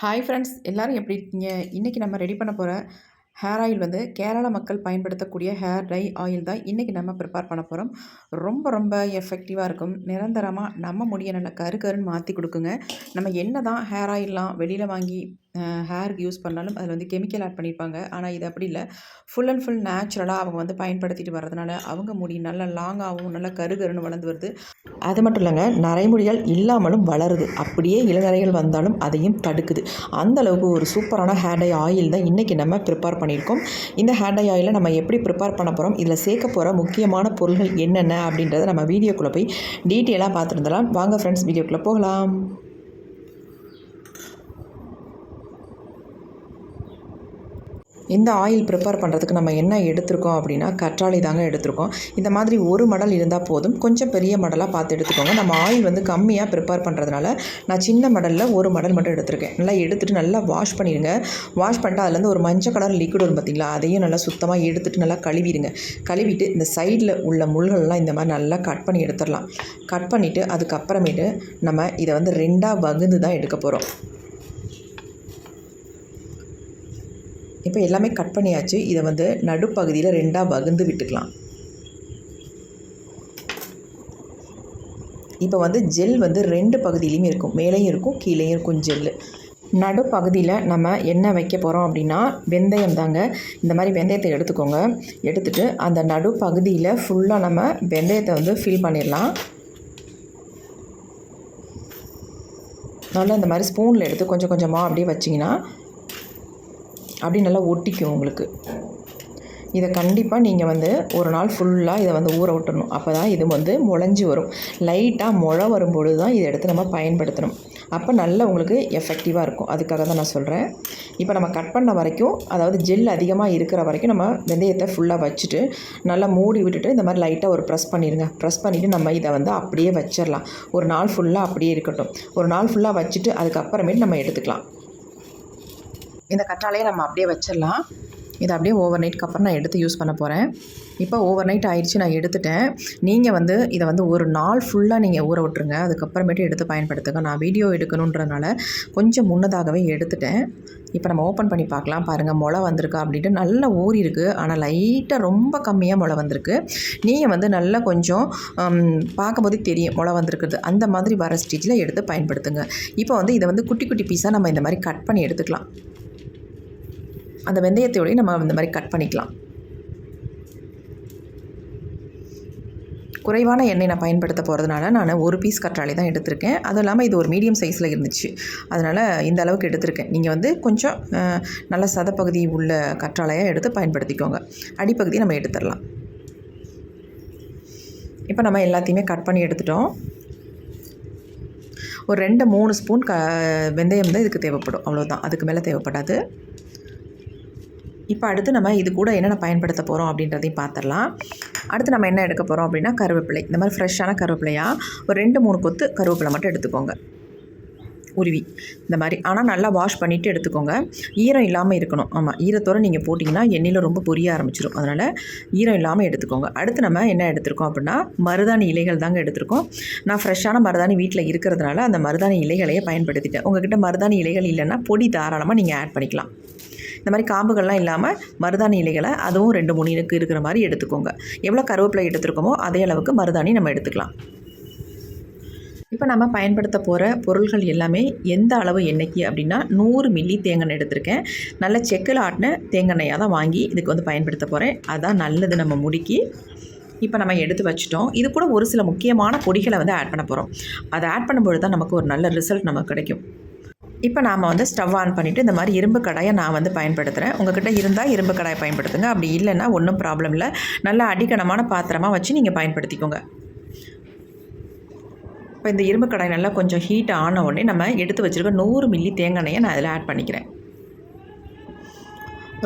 Hi friends எல்லோரும் எப்படி இருக்கீங்க? இன்றைக்கி நம்ம ரெடி பண்ண போகிற ஹேர் ஆயில் வந்து கேரளா மக்கள் பயன்படுத்தக்கூடிய ஹேர் டை ஆயில் தான் இன்றைக்கி நம்ம ப்ரிப்பேர் பண்ண போகிறோம் ரொம்ப ரொம்ப எஃபெக்டிவாக இருக்கும். நிரந்தரமாக நம்ம முடிய நல்ல கரு கருன்னு மாற்றி கொடுக்குங்க. நம்ம என்ன தான் ஹேர் ஆயிலெலாம் வெளியில் வாங்கி ஹேருக்கு யூஸ் பண்ணாலும் அதில் வந்து கெமிக்கல் ஆட் பண்ணியிருப்பாங்க ஆனால் இது அப்படி இல்லை. ஃபுல் அண்ட் ஃபுல் நேச்சுரலாக அவங்க வந்து பயன்படுத்திட்டு வரதுனால அவங்க முடி நல்லா லாங்காகவும் நல்லா கருகருன்னு வளர்ந்து வருது. அது மட்டும் இல்லைங்க நரைமுடிகள் இல்லாமலும் வளருது. அப்படியே இளநரைகள் வந்தாலும் அதையும் தடுக்குது. அந்த அளவுக்கு ஒரு சூப்பரான ஹேர் டை ஆயில் தான் இன்றைக்கி நம்ம ப்ரிப்பேர் பண்ணியிருக்கோம். இந்த ஹேர் டை ஆயிலை நம்ம எப்படி ப்ரிப்பேர் பண்ண போகிறோம் இதில் சேர்க்க போகிற முக்கியமான பொருள்கள் என்னென்ன அப்படின்றத நம்ம வீடியோக்குள்ளே போய் டீட்டெயிலாக பார்த்துருந்தலாம் வாங்க ஃப்ரெண்ட்ஸ் வீடியோக்குள்ளே போகலாம். இந்த ஆயில் ப்ரிப்பேர் பண்ணுறதுக்கு நம்ம என்ன எடுத்திருக்கோம் அப்படின்னா கற்றாழை தாங்க எடுத்திருக்கோம். இந்த மாதிரி ஒரு மடல் இருந்தால் போதும். கொஞ்சம் பெரிய மடலாக பார்த்து எடுத்துக்கோங்க. நம்ம ஆயில் வந்து கம்மியாக ப்ரிப்பேர் பண்ணுறதுனால நான் சின்ன மடலில் ஒரு மடல் மட்டும் எடுத்திருக்கேன். நல்லா எடுத்துகிட்டு நல்லா வாஷ் பண்ணிடுங்க. வாஷ் பண்ணிட்டு அதுலேருந்து ஒரு மஞ்சள் கலர் லிக்விட் வரும் பார்த்தீங்களா அதையும் நல்லா சுத்தமாக எடுத்துகிட்டு நல்லா கழுவிடுங்க. கழுவிட்டு இந்த சைடில் உள்ள முள்கள்லாம் இந்த மாதிரி நல்லா கட் பண்ணி எடுத்துடலாம். கட் பண்ணிவிட்டு அதுக்கப்புறமேட்டு நம்ம இதை வந்து ரெண்டாக வகுந்து தான் எடுக்க போகிறோம் இப்போ எல்லாமே கட் பண்ணியாச்சு. இதை வந்து நடுப்பகுதியில் ரெண்டாக வகுந்து விட்டுக்கலாம். இப்போ வந்து ஜெல் வந்து ரெண்டு பகுதியிலையும் இருக்கும். மேலேயும் இருக்கும் கீழேயும் இருக்கும் ஜெல்லு நடுப்பகுதியில் நம்ம என்ன வைக்க போகிறோம் அப்படின்னா வெந்தயம் தாங்க. இந்த மாதிரி வெந்தயத்தை எடுத்துக்கோங்க. எடுத்துகிட்டு அந்த நடுப்பகுதியில் ஃபுல்லாக நம்ம வெந்தயத்தை வந்து ஃபில் பண்ணிடலாம். நல்லா இந்த மாதிரி ஸ்பூனில் எடுத்து கொஞ்சம் கொஞ்சமாக அப்படியே வச்சிங்கன்னா அப்படி நல்லா ஒட்டிக்கும் உங்களுக்கு. இதை கண்டிப்பாக நீங்கள் வந்து ஒரு நாள் ஃபுல்லாக இதை வந்து ஊற விட்டுணும் அப்போ தான் இது வந்து முளைஞ்சி வரும். லைட்டாக முளை வரும்பொழுது தான் இதை எடுத்து நம்ம பயன்படுத்தணும். அப்போ நல்லா உங்களுக்கு எஃபெக்டிவாக இருக்கும். அதுக்காக தான் நான் சொல்கிறேன் இப்போ நம்ம கட் பண்ண வரைக்கும் அதாவது ஜெல் அதிகமாக இருக்கிற வரைக்கும் நம்ம வெந்தயத்தை ஃபுல்லாக வச்சுட்டு நல்லா மூடி விட்டுட்டு இந்த மாதிரி லைட்டாக ஒரு ப்ரெஸ் பண்ணிடுங்க ப்ரெஸ் பண்ணிவிட்டு நம்ம இதை வந்து அப்படியே வச்சிடலாம் ஒரு நாள் ஃபுல்லாக அப்படியே இருக்கட்டும். ஒரு நாள் ஃபுல்லாக வச்சுட்டு அதுக்கப்புறமேட்டு நம்ம எடுத்துக்கலாம். இந்த கற்றாழையை நம்ம அப்படியே வச்சிடலாம். இதை அப்படியே ஓவர் நைட்க்கு அப்புறம் நான் எடுத்து யூஸ் பண்ண போகிறேன் இப்போ ஓவர் நைட் ஆயிடுச்சு நான் எடுத்துட்டேன். நீங்கள் வந்து இதை வந்து ஒரு நாள் ஃபுல்லாக நீங்கள் ஊற விட்ருங்க அதுக்கப்புறமேட்டு எடுத்து பயன்படுத்துங்க. நான் வீடியோ எடுக்கணுன்றனால கொஞ்சம் முன்னதாகவே எடுத்துட்டேன். இப்போ நம்ம ஓப்பன் பண்ணி பார்க்கலாம். பாருங்கள் முளை வந்திருக்கா அப்படின்ட்டு. நல்லா ஊறி இருக்குது ஆனால் லைட்டாக ரொம்ப கம்மியாக முளை வந்திருக்கு. நீங்கள் வந்து நல்லா கொஞ்சம் பார்க்கும்போதே தெரியும் முளை வந்திருக்குது. அந்த மாதிரி வர ஸ்டேஜில் எடுத்து பயன்படுத்துங்க. இப்போ வந்து இதை வந்து குட்டி குட்டி பீஸாக நம்ம இந்த மாதிரி கட் பண்ணி எடுத்துக்கலாம். அந்த வெந்தயத்தையோடய நம்ம இந்த மாதிரி கட் பண்ணிக்கலாம். குறைவான எண்ணெய் நான் பயன்படுத்த போகிறதுனால நான் ஒரு பீஸ் கற்றாழை தான் எடுத்திருக்கேன். அதுவும் இல்லாமல் இது ஒரு மீடியம் சைஸில் இருந்துச்சு. அதனால் இந்த அளவுக்கு எடுத்திருக்கேன். நீங்கள் வந்து கொஞ்சம் நல்ல சதப்பகுதி உள்ள கற்றாழையாக எடுத்து பயன்படுத்திக்கோங்க. அடிப்பகுதியை நம்ம எடுத்துடலாம். இப்போ நம்ம எல்லாத்தையுமே கட் பண்ணி எடுத்துட்டோம். ஒரு ரெண்டு மூணு ஸ்பூன் க வெந்தயம் தான் இதுக்கு தேவைப்படும். அவ்வளோதான் அதுக்கு மேலே தேவைப்படாது. இப்போ அடுத்து நம்ம இது கூட என்னென்ன பயன்படுத்த போகிறோம் அப்படின்றதையும் பார்த்துடலாம் அடுத்து நம்ம என்ன எடுக்க போகிறோம் அப்படின்னா கருவேப்பிலை. இந்த மாதிரி ஃப்ரெஷ்ஷான கருவேப்பிலையாக ஒரு ரெண்டு மூணு கொத்து கருவேப்பிலை மட்டும் எடுத்துக்கோங்க. உருவி. இந்த மாதிரி. ஆனால் நல்லா வாஷ் பண்ணிவிட்டு எடுத்துக்கோங்க. ஈரம் இல்லாமல் இருக்கணும். ஆமாம் ஈரத்தோடு நீங்கள் போட்டிங்கன்னா எண்ணெயில் ரொம்ப பொரிய ஆரம்பிச்சிடும் அதனால் ஈரம் இல்லாமல் எடுத்துக்கோங்க. அடுத்து நம்ம என்ன எடுத்துருக்கோம் அப்படின்னா மருதாணி இலைகள் தாங்க எடுத்திருக்கோம். நான் ஃப்ரெஷ்ஷான மருதாணி வீட்டில் இருக்கிறதுனால அந்த மருதாணி இலைகளையே பயன்படுத்திட்டேன். உங்கள்கிட்ட மருதாணி இலைகள் இல்லைன்னா பொடி தாராளமாக நீங்கள் ஆட் பண்ணிக்கலாம். இந்த மாதிரி காம்புகள்லாம் இல்லாமல் மருதாணி இலைகளை அதுவும் ரெண்டு மூணு இருக்கு இருக்கிற மாதிரி எடுத்துக்கோங்க. எவ்வளோ கருவேப்பிலை எடுத்துருக்கோமோ அதே அளவுக்கு மருதாணி நம்ம எடுத்துக்கலாம். இப்போ நம்ம பயன்படுத்த போகிற பொருள்கள் எல்லாமே எந்த அளவு எண்ணெய்க்கு அப்படின்னா நூறு மில்லி தேங்காய் எடுத்திருக்கேன். நல்ல செக்கில் ஆட்டின தேங்காய்யாக தான் வாங்கி இதுக்கு வந்து பயன்படுத்த போகிறேன் அதுதான் நல்லது நம்ம முடிக்கி. இப்போ நம்ம எடுத்து வச்சிட்டோம். இது கூட ஒரு சில முக்கியமான பொடிகளை வந்து ஆட் பண்ண போகிறோம் அதை ஆட் பண்ணும்பொழுது தான் நமக்கு ஒரு நல்ல ரிசல்ட் நமக்கு கிடைக்கும். இப்போ நாம் வந்து ஸ்டவ் ஆன் பண்ணிவிட்டு இந்த மாதிரி இரும்பு கடாயை நான் வந்து பயன்படுத்துகிறேன் உங்கள்கிட்ட இருந்தால் இரும்பு கடாயை பயன்படுத்துங்க. அப்படி இல்லைன்னா ஒன்றும் ப்ராப்ளம் இல்லை. நல்லா அடிக்கணமான பாத்திரமாக வச்சு நீங்கள் பயன்படுத்திக்கோங்க. இப்போ இந்த இரும்பு கடாய் நல்லா கொஞ்சம் ஹீட் ஆன உடனே நம்ம எடுத்து வச்சுருக்க நூறு மில்லி தேங்காய் நான் அதில் ஆட் பண்ணிக்கிறேன்.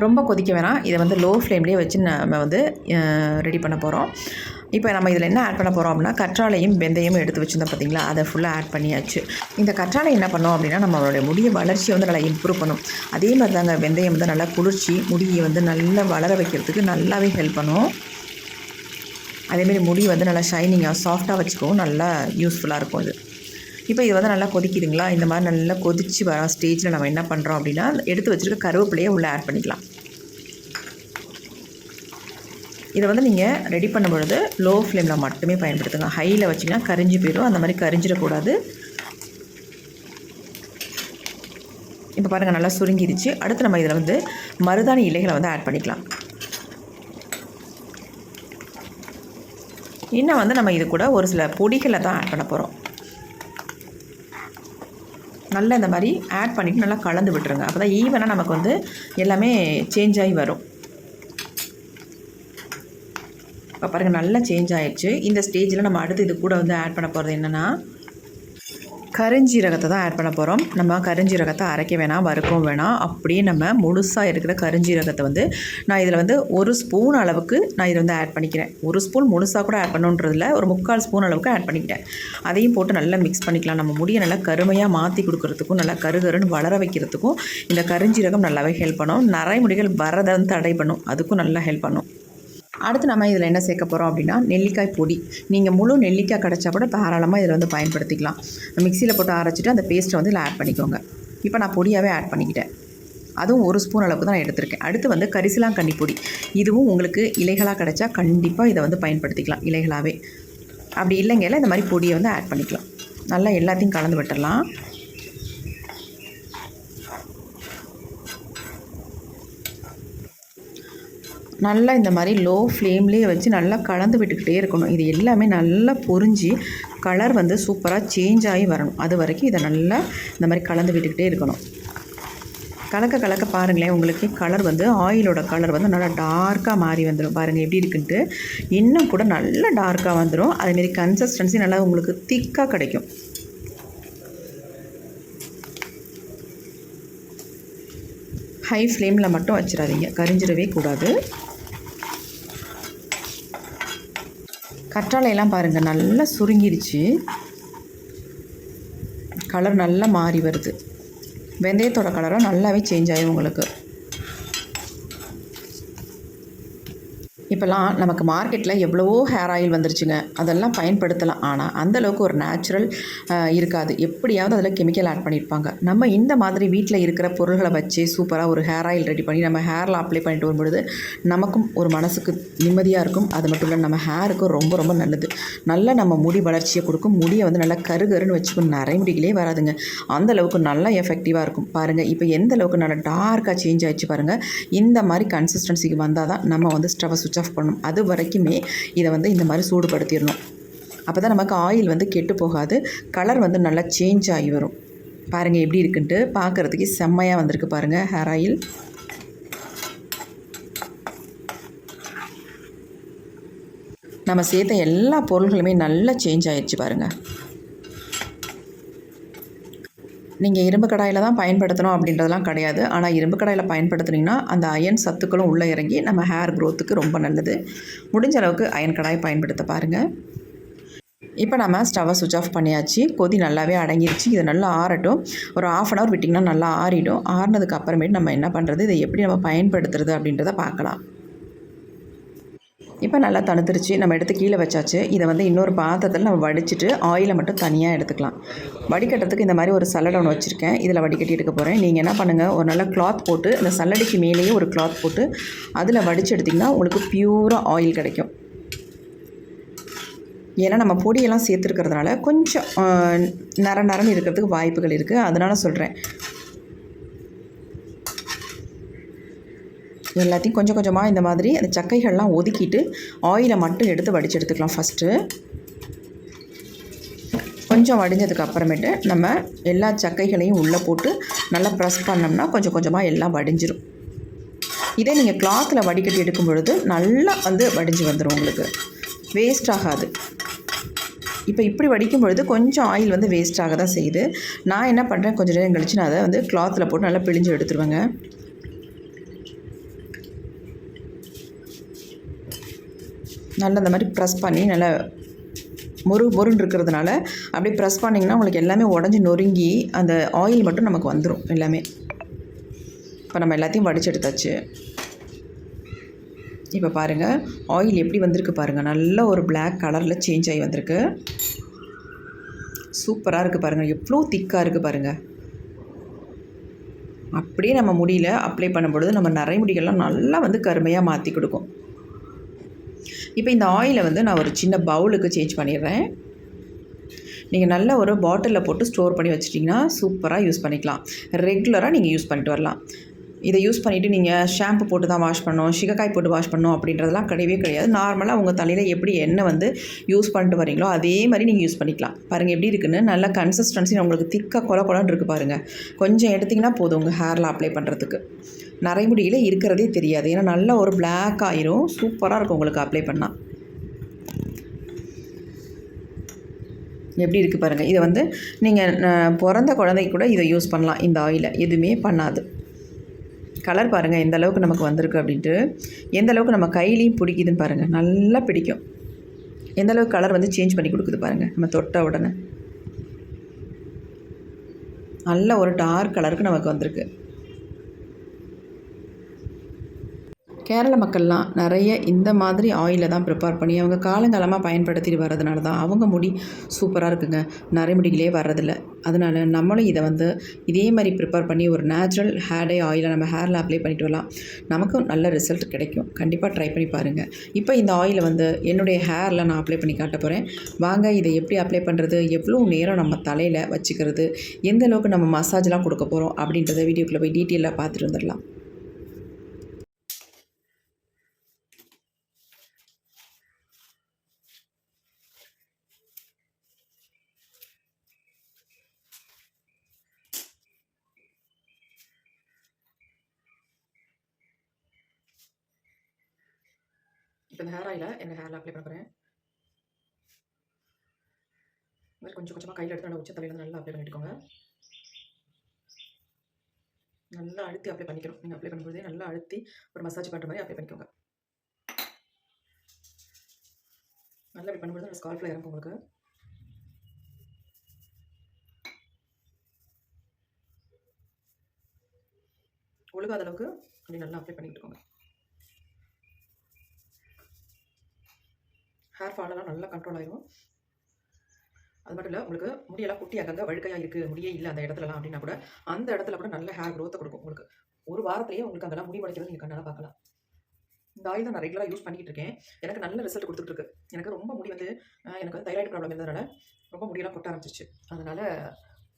ரொம்ப கொதிக்க வேணாம். இதை வந்து லோ ஃப்ளேம்லேயே வச்சு நம்ம வந்து ரெடி பண்ண போகிறோம் இப்போ நம்ம இதில் என்ன ஆட் பண்ண போகிறோம் அப்படின்னா கற்றாழையும் வெந்தயமும் எடுத்து வச்சுருந்தோம் பார்த்தீங்களா? அதை ஃபுல்லாக ஆட் பண்ணியாச்சு. இந்த கற்றாழை என்ன பண்ணோம் அப்படின்னா நம்மளுடைய முடிய வளர்ச்சியை வந்து நல்லா இம்ப்ரூவ் பண்ணும். அதே மாதிரி தாங்க வெந்தயம் வந்து நல்லா குளிர்ச்சி முடியை வந்து நல்லா வளர வைக்கிறதுக்கு நல்லாவே ஹெல்ப் பண்ணும். அதேமாரி முடி வந்து நல்லா ஷைனிங்காக சாஃப்டாக வச்சுக்கவும் நல்லா யூஸ்ஃபுல்லாக இருக்கும் இது. இப்போ இது வந்து நல்லா கொதிக்குதுங்களா? இந்த மாதிரி நல்லா கொதித்து வர ஸ்டேஜில் நம்ம என்ன பண்ணுறோம் அப்படின்னா எடுத்து வச்சுருக்க கருவேப்பிலையை உள்ளே ஆட் பண்ணிக்கலாம். இதை வந்து நீங்கள் ரெடி பண்ணும் பொழுது லோ ஃப்ளேமில் மட்டுமே பயன்படுத்துங்க. ஹையில் வச்சிங்கன்னா கரிஞ்சு போயிடும் அந்த மாதிரி கரிஞ்சிடக்கூடாது. இப்போ பாருங்கள் நல்லா சுருங்கிருச்சு. அடுத்து நம்ம இதில் வந்து மருதாணி இலைகளை வந்து ஆட் பண்ணிக்கலாம். இன்னும் வந்து நம்ம இது கூட ஒரு சில பொடிகளை தான் ஆட் பண்ண போகிறோம் நல்லா இந்த மாதிரி ஆட் பண்ணிவிட்டு நல்லா கலந்து விட்டுருங்க. அப்போ தான் ஈவனாக நமக்கு வந்து எல்லாமே சேஞ்ச் ஆகி வரும். இப்போ பாருங்கள் நல்லா சேஞ்ச் ஆகிடுச்சு இந்த ஸ்டேஜில் நம்ம அடுத்து இது கூட வந்து ஆட் பண்ண போகிறது என்னென்னா கருஞ்சீரகத்தை தான் ஆட் பண்ண போகிறோம் நம்ம கருஞ்சீரகத்தை அரைக்க வேணாம் வறுக்கவும் வேணாம். அப்படியே நம்ம முழுசாக இருக்கிற கருஞ்சீரகத்தை வந்து நான் இதில் வந்து ஒரு ஸ்பூன் அளவுக்கு நான் இதில் வந்து ஆட் பண்ணிக்கிறேன். ஒரு ஸ்பூன் முழுசாக கூட ஆட் பண்ணுன்றதில் ஒரு முக்கால் ஸ்பூன் அளவுக்கு ஆட் பண்ணிக்கிட்டேன். அதையும் போட்டு நல்லா மிக்ஸ் பண்ணிக்கலாம். நம்ம முடியை நல்லா கருமையாக மாற்றி கொடுக்கறதுக்கும் நல்லா கருகருன்னு வளர வைக்கிறதுக்கும் இந்த கருஞ்சீரகம் நல்லாவே ஹெல்ப் பண்ணும். நிறைய முடிகள் வரதை வந்து தடை பண்ணும். அதுக்கும் நல்லா ஹெல்ப் பண்ணும். அடுத்து நம்ம இதில் என்ன சேர்க்க போகிறோம் அப்படின்னா நெல்லிக்காய் பொடி. நீங்கள் முழு நெல்லிக்காய் கிடச்சா கூட தாராளமாக இதில் வந்து பயன்படுத்திக்கலாம். மிக்சியில் போட்டு அரைச்சிட்டு அந்த பேஸ்ட்டை வந்து இதில் ஆட் பண்ணிக்கோங்க. இப்போ நான் பொடியாகவே ஆட் பண்ணிக்கிட்டேன். அதுவும் ஒரு ஸ்பூன் அளவுக்கு தான் நான் எடுத்திருக்கேன். அடுத்து வந்து கரிசலாங்கண்ணி பொடி. இதுவும் உங்களுக்கு இலைகளாக கிடச்சா கண்டிப்பாக இதை வந்து பயன்படுத்திக்கலாம் இலைகளாகவே அப்படி இல்லைங்கல இந்த மாதிரி பொடியை வந்து ஆட் பண்ணிக்கலாம். நல்லா எல்லாத்தையும் கலந்து விட்டுடலாம் நல்லா இந்த மாதிரி லோ ஃப்ளேம்லேயே வச்சு நல்லா கலந்து விட்டுக்கிட்டே இருக்கணும். இது எல்லாமே நல்லா பொரிஞ்சு கலர் வந்து சூப்பராக சேஞ்ச் ஆகி வரணும். அது வரைக்கும் இதை நல்லா இந்த மாதிரி கலந்து விட்டுக்கிட்டே இருக்கணும். கலக்க கலக்க பாருங்களேன் உங்களுக்கு கலர் வந்து ஆயிலோட கலர் வந்து நல்லா டார்க்காக மாறி வந்துடும் பாருங்கள் எப்படி இருக்குன்ட்டு. இன்னும் கூட நல்லா டார்க்காக வந்துடும் அதேமாரி கன்சிஸ்டன்சி நல்லா உங்களுக்கு திக்காக கிடைக்கும். ஹை ஃப்ளேமில் மட்டும் வச்சிடாதீங்க. கரிஞ்சிடவே கூடாது. கற்றாழையெல்லாம் பாருங்கள் நல்லா சுருங்கிருச்சு. கலர் நல்லா மாறி வருது. வெந்தயத்தோட கலரும் நல்லாவே சேஞ்ச் ஆகும் உங்களுக்கு. இப்போலாம் நமக்கு மார்க்கெட்டில் எவ்வளவோ ஹேர் ஆயில் வந்துருச்சுங்க. அதெல்லாம் பயன்படுத்தலாம். ஆனால் அந்தளவுக்கு ஒரு நேச்சுரல் இருக்காது. எப்படியாவது அதில் கெமிக்கல் ஆட் பண்ணியிருப்பாங்க நம்ம இந்த மாதிரி வீட்டில் இருக்கிற பொருள்களை வச்சு சூப்பராக ஒரு ஹேர் ஆயில் ரெடி பண்ணி நம்ம ஹேரில் அப்ளை பண்ணிட்டு வரும்பொழுது நமக்கும் ஒரு மனசுக்கு நிம்மதியாக இருக்கும். அது மட்டும் இல்லை நம்ம ஹேருக்கும் ரொம்ப ரொம்ப நல்லது. நல்ல நம்ம முடி வளர்ச்சியை கொடுக்கும். முடியை வந்து நல்லா கருகருன்னு வச்சுக்கும். நிறைய முடிகளே வராதுங்க. அந்த அளவுக்கு நல்லா எஃபெக்டிவாக இருக்கும். பாருங்கள் இப்போ எந்த அளவுக்கு நல்லா டார்க்காக சேஞ்ச் ஆயிடுச்சு பாருங்கள் இந்த மாதிரி கன்சிஸ்டன்சிக்கு வந்தால் தான் நம்ம வந்து ஸ்டவ்வை சுவிச் ஆஃப் பண்ணணும். அது வரைக்குமே இதை வந்து இந்த மாதிரி சூடுபடுத்திடணும். அப்போ தான் நமக்கு ஆயில் வந்து கெட்டு போகாது. கலர் வந்து நல்லா சேஞ்ச் ஆகி வரும். பாருங்கள் எப்படி இருக்குன்ட்டு. பார்க்குறதுக்கு செம்மையாக வந்திருக்கு பாருங்கள் ஹேர் ஆயில் நம்ம சேர்த்த எல்லா பொருள்களுமே நல்லா சேஞ்ச் ஆயிடுச்சு பாருங்கள் நீங்கள் இரும்பு கடாயில் தான் பயன்படுத்தணும் அப்படின்றதெல்லாம் கிடையாது. ஆனால் இரும்பு கடாயில் பயன்படுத்துனீங்கன்னா அந்த அயன் சத்துக்களும் உள்ளே இறங்கி நம்ம ஹேர் க்ரோத்துக்கு ரொம்ப நல்லது. முடிஞ்ச அளவுக்கு அயன் கடாயை பயன்படுத்த பாருங்கள் இப்போ நம்ம ஸ்டவ்வை சுவிச் ஆஃப் பண்ணியாச்சு. கொதி நல்லாவே அடங்கிருச்சு. இது நல்லா ஆறட்டும். ஒரு ஆஃப் அன் ஹவர் விட்டிங்கன்னா நல்லா ஆறிடும். ஆறினதுக்கு அப்புறமேட்டு நம்ம என்ன பண்ணுறது இதை எப்படி நம்ம பயன்படுத்துறது அப்படின்றத பார்க்கலாம். இப்போ நல்லா தணுத்துருச்சு. நம்ம எடுத்து கீழே வச்சாச்சு. இதை வந்து இன்னொரு பாத்திரத்தில் நம்ம வடிச்சிட்டு ஆயிலை மட்டும் தனியாக எடுத்துக்கலாம். வடிகட்டுறதுக்கு இந்த மாதிரி ஒரு சல்லடை ஒன்று வச்சுருக்கேன். இதில் வடிகட்டி எடுக்க போகிறேன் நீங்கள் என்ன பண்ணுங்கள் ஒரு நல்ல கிளாத் போட்டு அந்த சல்லடைக்கு மேலேயே ஒரு கிளாத் போட்டு அதில் வடித்து எடுத்திங்கன்னா உங்களுக்கு பியூராக ஆயில் கிடைக்கும். ஏன்னா நம்ம பொடியெல்லாம் சேர்த்துருக்கிறதுனால கொஞ்சம் நர நரன்னு இருக்கிறதுக்கு வாய்ப்புகள் இருக்குது அதனால் சொல்கிறேன் எல்லாத்தையும் கொஞ்சம் கொஞ்சமாக இந்த மாதிரி அந்த சக்கைகள்லாம் ஒதுக்கிட்டு ஆயிலை மட்டும் எடுத்து வடித்து எடுத்துக்கலாம் ஃபஸ்ட்டு கொஞ்சம் வடிஞ்சதுக்கு அப்புறமேட்டு நம்ம எல்லா சக்கைகளையும் உள்ளே போட்டு நல்லா ப்ரெஸ் பண்ணோம்னா கொஞ்சம் கொஞ்சமாக எல்லாம் வடிஞ்சிரும். இதே நீங்கள் கிளாத்தில் வடிகட்டி எடுக்கும் பொழுது நல்லா வந்து வடிஞ்சு வந்துடும் உங்களுக்கு. வேஸ்ட் ஆகாது. இப்போ இப்படி வடிக்கும் பொழுது கொஞ்சம் ஆயில் வந்து வேஸ்ட் ஆக தான் செய்யுது. நான் என்ன பண்ணுறேன் கொஞ்சம் நேரம் கழிச்சு நான் அதை வந்து கிளாத்தில் போட்டு நல்லா பிழிஞ்சு எடுத்துருவேங்க. நல்லா இந்த மாதிரி ப்ரெஸ் பண்ணி நல்லா மொறு மொறுன்னு இருக்கிறதுனால அப்படியே ப்ரெஸ் பண்ணிங்கன்னா உங்களுக்கு எல்லாமே உடஞ்சி நொறுங்கி அந்த ஆயில் மட்டும் நமக்கு வந்துடும் எல்லாமே. இப்போ நம்ம எல்லாத்தையும் வடிச்செடுத்தாச்சு இப்போ பாருங்கள் ஆயில் எப்படி வந்திருக்கு பாருங்கள் நல்ல ஒரு பிளாக் கலரில் சேஞ்ச் ஆகி வந்திருக்கு. சூப்பராக இருக்குது பாருங்கள் எவ்வளோ திக்காக இருக்குது பாருங்கள் அப்படியே நம்ம முடியல அப்ளை பண்ணும்பொழுது நம்ம நரைமுடிகள்லாம் நல்லா வந்து கருமையாக மாற்றி கொடுக்கும். இப்போ இந்த ஆயிலை வந்து நான் ஒரு சின்ன பவுலுக்கு சேஞ்ச் பண்ணிடுறேன். நீங்கள் நல்ல ஒரு பாட்டிலில் போட்டு ஸ்டோர் பண்ணி வச்சிட்டிங்கன்னா சூப்பராக யூஸ் பண்ணிக்கலாம். ரெகுலராக நீங்கள் யூஸ் பண்ணிட்டு வரலாம். இதை யூஸ் பண்ணிவிட்டு நீங்கள் ஷாம்பு போட்டு தான் வாஷ் பண்ணணும் சிகக்காய் போட்டு வாஷ் பண்ணணும் அப்படின்றதெல்லாம் கிடையவே கிடையாது. நார்மலாக உங்கள் தலையில் எப்படி எண்ணெய் வந்து யூஸ் பண்ணிட்டு வரீங்களோ அதே மாதிரி நீங்கள் யூஸ் பண்ணிக்கலாம். பாருங்கள் எப்படி இருக்குன்னு நல்ல கன்சிஸ்டன்சி உங்களுக்கு திக்காக கொல கொலன்னு இருக்குது பாருங்கள் கொஞ்சம் எடுத்திங்கன்னா போதும் உங்கள் ஹேரில் அப்ளை பண்ணுறதுக்கு நரைமுடியில் இருக்கிறதே தெரியாது. ஏன்னா நல்லா ஒரு பிளாக் ஆயிரும். சூப்பராக இருக்கும் உங்களுக்கு அப்ளை பண்ணால் எப்படி இருக்குது பாருங்கள் இதை வந்து நீங்கள் பிறந்த குழந்தைக்கு கூட இதை யூஸ் பண்ணலாம். இந்த ஆயிலை எதுவுமே பண்ணாது. கலர் பாருங்கள் எந்த அளவுக்கு நமக்கு வந்திருக்கு அப்படின்ட்டு. எந்த அளவுக்கு நம்ம கையிலையும் பிடிக்குதுன்னு பாருங்கள் நல்லா பிடிக்கும். எந்த அளவுக்கு கலர் வந்து சேஞ்ச் பண்ணி கொடுக்குது பாருங்கள் நம்ம தொட்ட உடனே. நல்ல ஒரு டார்க் கலருக்கு நமக்கு வந்திருக்கு. கேரள மக்கள்லாம் நிறைய இந்த மாதிரி ஆயிலை தான் ப்ரிப்பேர் பண்ணி அவங்க காலங்காலமாக பயன்படுத்திட்டு வர்றதுனால தான் அவங்க முடி சூப்பராக இருக்குங்க. நரைமுடிகளே வர்றதில்ல. அதனால் நம்மளும் இதை வந்து இதே மாதிரி ப்ரிப்பேர் பண்ணி ஒரு நேச்சுரல் ஹேர் டே ஆயிலை நம்ம ஹேரில் அப்ளை பண்ணிட்டு வரலாம். நமக்கும் நல்ல ரிசல்ட் கிடைக்கும். கண்டிப்பாக ட்ரை பண்ணி பாருங்கள் இப்போ இந்த ஆயிலை வந்து என்னுடைய ஹேரில் நான் அப்ளை பண்ணி காட்ட போகிறேன் வாங்க இதை எப்படி அப்ளை பண்ணுறது எவ்வளோ நேரம் நம்ம தலையில் வச்சுக்கிறது? எந்த அளவுக்கு நம்ம மசாஜ்லாம் கொடுக்க போகிறோம் அப்படின்றத வீடியோக்குள்ளே போய் டீட்டெயிலாக பார்த்துட்டு வந்துடலாம். இப்போ இந்த ஹேர் ஆயிலை எங்கள் ஹேரில் அப்ளை பண்ண போகிறேன் மாதிரி கொஞ்சம் கொஞ்சமாக கையில் எடுத்து நல்லா உச்ச தலையில் நல்லா அப்ளை பண்ணிட்டுக்கோங்க நல்லா அழுத்தி அப்ளை பண்ணிக்கணும். நீங்கள் அப்ளை பண்ணும்போதே நல்லா அழுத்தி ஒரு மசாஜ் பண்ணுற மாதிரி அப்ளை பண்ணிக்கோங்க. நல்லா அப்ளை பண்ணும்போது நல்லா ஸ்கால்ஃபில் இறங்கும் உங்களுக்கு. ஒழுகாத அளவுக்கு அப்படி நல்லா அப்ளை பண்ணிக்கிட்டுக்கோங்க ஹேர் ஃபாலெல்லாம் நல்லா கண்ட்ரோல் ஆயிரும். அது மட்டும் இல்லை உங்களுக்கு முடியெல்லாம் குட்டி அங்கங்கே வழுக்கையாக இருக்குது முடியே இல்லை அந்த இடத்துலலாம் அப்படின்னா கூட அந்த இடத்துல கூட நல்ல ஹேர் க்ரோத்தை கொடுக்கும் உங்களுக்கு. ஒரு வாரத்திலேயே உங்களுக்கு அங்கெல்லாம் முடி முளைக்கிறது நீங்கள் கண்ணால் பார்க்கலாம். இந்த ஆயில் தான் நான் ரெகுலராக யூஸ் பண்ணிக்கிட்டு இருக்கேன். எனக்கு நல்ல ரிசல்ட் கொடுத்துட்டு இருக்கு. எனக்கு ரொம்ப முடி வந்து எனக்கு வந்து தைராய்டு ப்ராப்ளம் இருந்ததுனால ரொம்ப முடியெல்லாம் கொட்ட ஆரம்பிச்சிச்சு அதனால்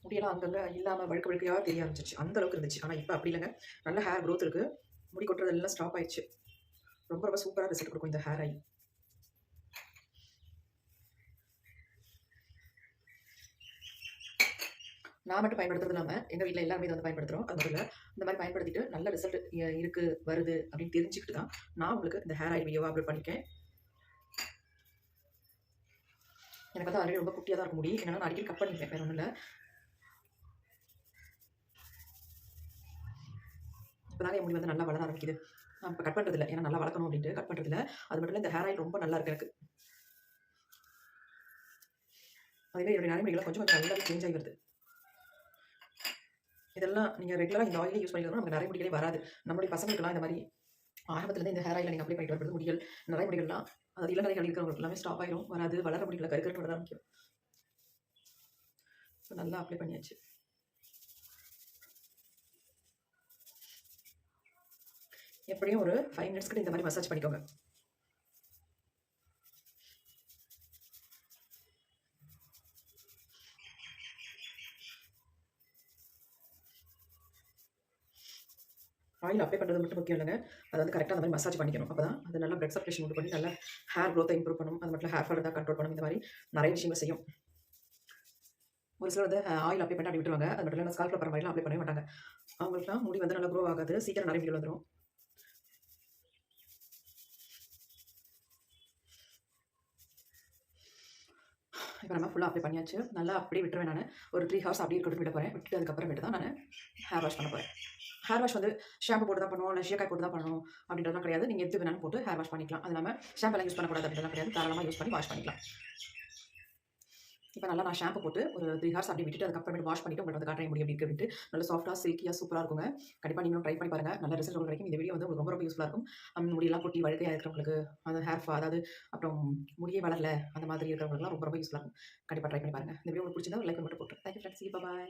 முடியெல்லாம் அங்கங்கே இல்லாமல் வழுக்க வழுக்கையாக தெரிய ஆரம்பிச்சிச்சு அந்த அளவுக்கு இருந்துச்சு. ஆனால் இப்போ அப்படி இல்லைங்க. நல்ல ஹேர் க்ரோத் இருக்குது முடி கொட்டுறது எல்லாம் ஸ்டாப் ஆயிடுச்சு. ரொம்ப ரொம்ப சூப்பராக ரிசல்ட் கொடுக்கும் இந்த ஹேர் ஆயில் நான் மட்டும் பயன்படுத்துறது இல்லாமல் எங்கள் வீட்டில் எல்லாருமே இதை வந்து பயன்படுத்துகிறோம் அது மட்டும் இந்த மாதிரி பயன்படுத்திட்டு நல்ல ரிசல்ட் இருக்குது வருது அப்படின்னு தெரிஞ்சுக்கிட்டு தான் நான் உங்களுக்கு இந்த ஹேர் ஆயில் வீடியோவை அப்லோட் பண்ணிக்கேன் எனக்கு வந்து ஆல்ரெடி ரொம்ப குட்டியாக தான் இருக்க முடியும். என்னால் நான் அடிக்கடி கட் பண்ணிப்பேன் வேறு ஒன்றும் இல்லை இப்போ தான் என் முடி வந்து நல்லா வளர ஆரம்பிக்குது. நான் இப்போ கட் பண்ணுறதில்ல ஏன்னா நல்லா வளர்க்கணும் அப்படின்ட்டு கட் பண்ணுறதில்ல அது மட்டும் இல்லை இந்த ஹேர் ஆயில் ரொம்ப நல்லா இருக்கு எனக்கு. அதுவே என்னுடைய நடைமுறைகளை கொஞ்சம் கொஞ்சம் நல்லாவே சேஞ்ச் ஆகி வருது. இதெல்லாம் நீங்கள் ரெகுலராக இந்த ஆயிலே யூஸ் பண்ணிக்கலாம் நமக்கு நிறைய முடிகளே வராது. நம்மளுடைய பசங்களுக்குலாம் இந்த மாதிரி ஆரம்பத்துலேருந்து இந்த ஹேர் ஆயில் நீங்கள் அப்ளை பண்ணிட்டு வரும்போது முடிகள் நிறைய முடிகள்லாம் அதாவது இளநரைகள் இருக்கிறவங்களுக்கு எல்லாமே ஸ்டாப் ஆயிரும் வராது. வளர முடியல கருக்கிறது வர முக்கியம். ஸோ நல்லா அப்ளை பண்ணியாச்சு. எப்படியும் ஒரு ஃபைவ் மினிட்ஸ்க்கு இந்த மாதிரி மசாஜ் பண்ணிக்கோங்க. ஆயில் அப்ளை பண்ணுறது மட்டும் முக்கியம் இல்லைங்க. அதை வந்து கரெக்டாக அந்த மாதிரி மசாஜ் பண்ணிக்கணும். அப்போ தான் அது நல்லா பிளட் சர்க்குலேஷன் உண்டு பண்ணி நல்லா ஹேர் க்ரோத்தை இம்ப்ரூவ் பண்ணும். அது மட்டும் ஹேர் ஃபால் தான் கண்ட்ரோல் பண்ணும். இந்த மாதிரி நிறைய விஷயங்கள் செய்யும். ஒரு சிலர் வந்து ஆயில் அப்ளை பண்ணி அப்படி விட்டுருவாங்க. அது மட்டும் இல்லை ஸ்கால்ஃபில் போகிற மாதிரிலாம் அப்ளை பண்ணவே மாட்டாங்க. அவங்களுக்குலாம் முடி வந்து நல்லா க்ரோ ஆகாது. சீக்கிரம் நிறைய முடிவு வந்துடும் இப்போ நம்ம ஃபுல்லாக அப்ளை பண்ணியாச்சு. நல்லா அப்படியே விட்டுருவேன் நான். ஒரு த்ரீ ஹவர்ஸ் அப்படியே கொடுத்து விட போகிறேன் விட்டு அதுக்கப்புறமேட்டு தான் நான் ஹேர் வாஷ் பண்ண போகிறேன் ஹேர் வாஷ் வந்து ஷாம்பு போட்டு தான் பண்ணுவோம் இல்லை ஷீக்காய் போட்டு தான் பண்ணணும் அப்படின்றதுலாம் கிடையாது. நீங்கள் எது வேணாலும் போட்டு ஹேர் வாஷ் பண்ணிக்கலாம். அது இல்லாமல் ஷாம்பெல்லாம் யூஸ் பண்ணக்கூடாது அப்படின்றதுலாம் கிடையாது. தாராளமாக யூஸ் பண்ணி வாஷ் பண்ணிக்கலாம். இப்போ நல்லா நான் ஷாம்பு போட்டு ஒரு த்ரீ ஹார்ஸ் அப்படி விட்டுட்டு அதுக்கப்புறமேட்டு வாஷ் பண்ணிட்டு உங்களுக்கு வந்து காட்டுற முடியும் அப்படி விட்டு நல்ல சாஃப்டாக சில்கியாக சூப்பராக இருக்குங்க. கண்டிப்பாக நீங்களும் ட்ரை பண்ணி பாருங்கள் நல்ல ரிசல்ட் உங்களுக்கு கிடைக்கும். இந்த வீடியோ வந்து உங்களுக்கு ரொம்ப ரொம்ப யூஸ்ஃபுல்லாக இருக்கும். முடியெல்லாம் கொட்டி வழுக்கையாக இருக்கிறவங்களுக்கு அந்த ஹேர் ஃபா அதாவது அப்புறம் முடியே வளரல அந்த மாதிரி இருக்கிறவங்களுக்குலாம் ரொம்ப ரொம்ப யூஸ்ஃபுல்லாக இருக்கும். கண்டிப்பாக ட்ரை பண்ணி பாருங்கள் இந்த வீடியோ உங்களுக்கு பிடிச்சிருந்தா ஒரு லைக் மட்டும் போட்டு. Thank you friends bye